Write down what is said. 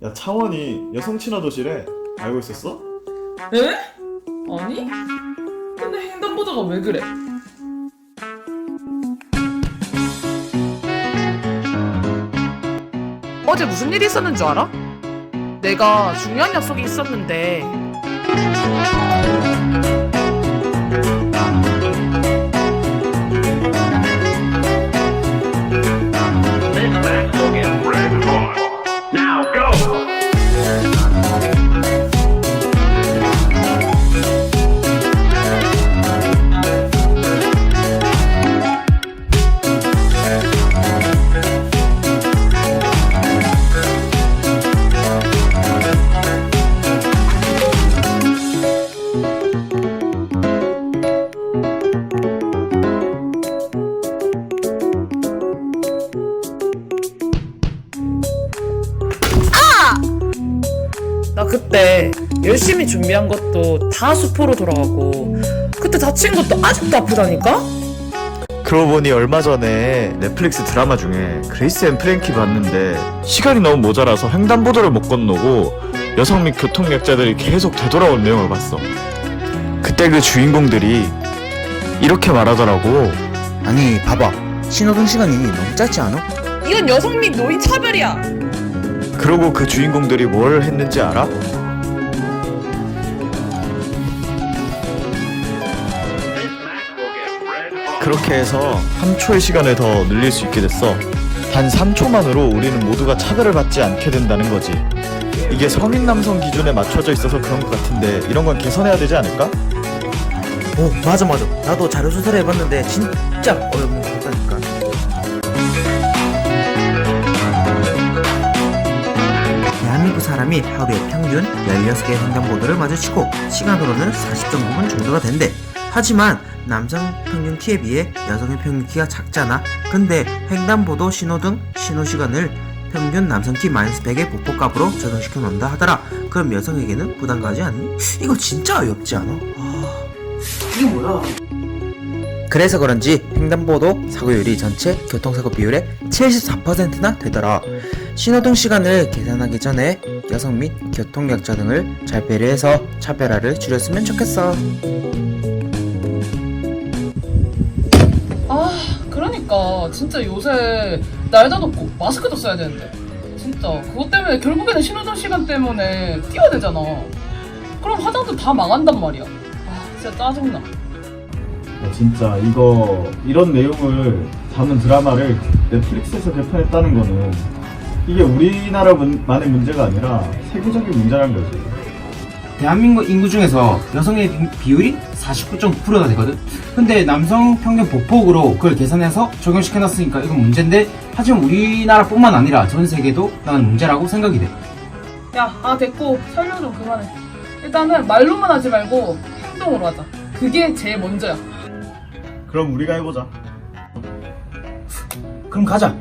야 차원이 여성 친화 도시래 알고 있었어? 에? 아니? 근데 횡단보도가 왜 그래? 어제 무슨 일이 있었는 줄 알아? 내가 중요한 약속이 있었는데 그때 열심히 준비한 것도 다 수포로 돌아가고 그때 다친 것도 아직도 아프다니까? 그러고 보니 얼마 전에 넷플릭스 드라마 중에 그레이스 앤 프랭키 봤는데 시간이 너무 모자라서 횡단보도를 못 건너고 여성 및 교통약자들이 계속 되돌아온 내용을 봤어 그때 그 주인공들이 이렇게 말하더라고 아니 봐봐 신호등 시간이 너무 짧지 않아? 이건 여성 및 노인 차별이야 그러고 그 주인공들이 뭘 했는지 알아? 그렇게 해서 3초의 시간을 더 늘릴 수 있게 됐어. 단 3초만으로 우리는 모두가 차별을 받지 않게 된다는 거지. 이게 성인 남성 기준에 맞춰져 있어서 그런 것 같은데 이런 건 개선해야 되지 않을까? 오 맞아 맞아 나도 자료 조사를 해봤는데 진짜 어려운 것 같다니까 사람이 하루에 평균 16개의 횡단보도를 마주치고 시간으로는 40.9분 정도가 된대 하지만 남성 평균 키에 비해 여성의 평균 키가 작잖아 근데 횡단보도 신호등 신호 시간을 평균 남성 키 마이너스 100의 보폭값으로 적용시켜 놓는다 하더라 그럼 여성에게는 부담 가지 않니? 이거 진짜 어렵지 않아? 이게 뭐야? 그래서 그런지 횡단보도 사고율이 전체 교통사고 비율의 74%나 되더라. 신호등 시간을 계산하기 전에 여성 및 교통약자 등을 잘 배려해서 차별화를 줄였으면 좋겠어. 아, 그러니까 진짜 요새 날도 덥고 마스크도 써야 되는데 진짜 그것 때문에 결국에는 신호등 시간 때문에 뛰어야 되잖아. 그럼 화장도 다 망한단 말이야. 아, 진짜 짜증나. 진짜 이거 이런 내용을 담은 드라마를 넷플릭스에서 개편했다는 거는 이게 우리나라만의 문제가 아니라 세계적인 문제라는 거지. 대한민국 인구 중에서 여성의 비- 비율이 49.9%가 되거든. 근데 남성 평균 보폭으로 그걸 계산해서 적용시켜놨으니까 이건 문제인데 하지만 우리나라뿐만 아니라 전 세계도 나는 문제라고 생각이 돼. 야, 아 됐고 설명 좀 그만해. 일단은 말로만 하지 말고 행동으로 하자. 그게 제일 먼저야. 그럼 우리가 해보자. 그럼 가자.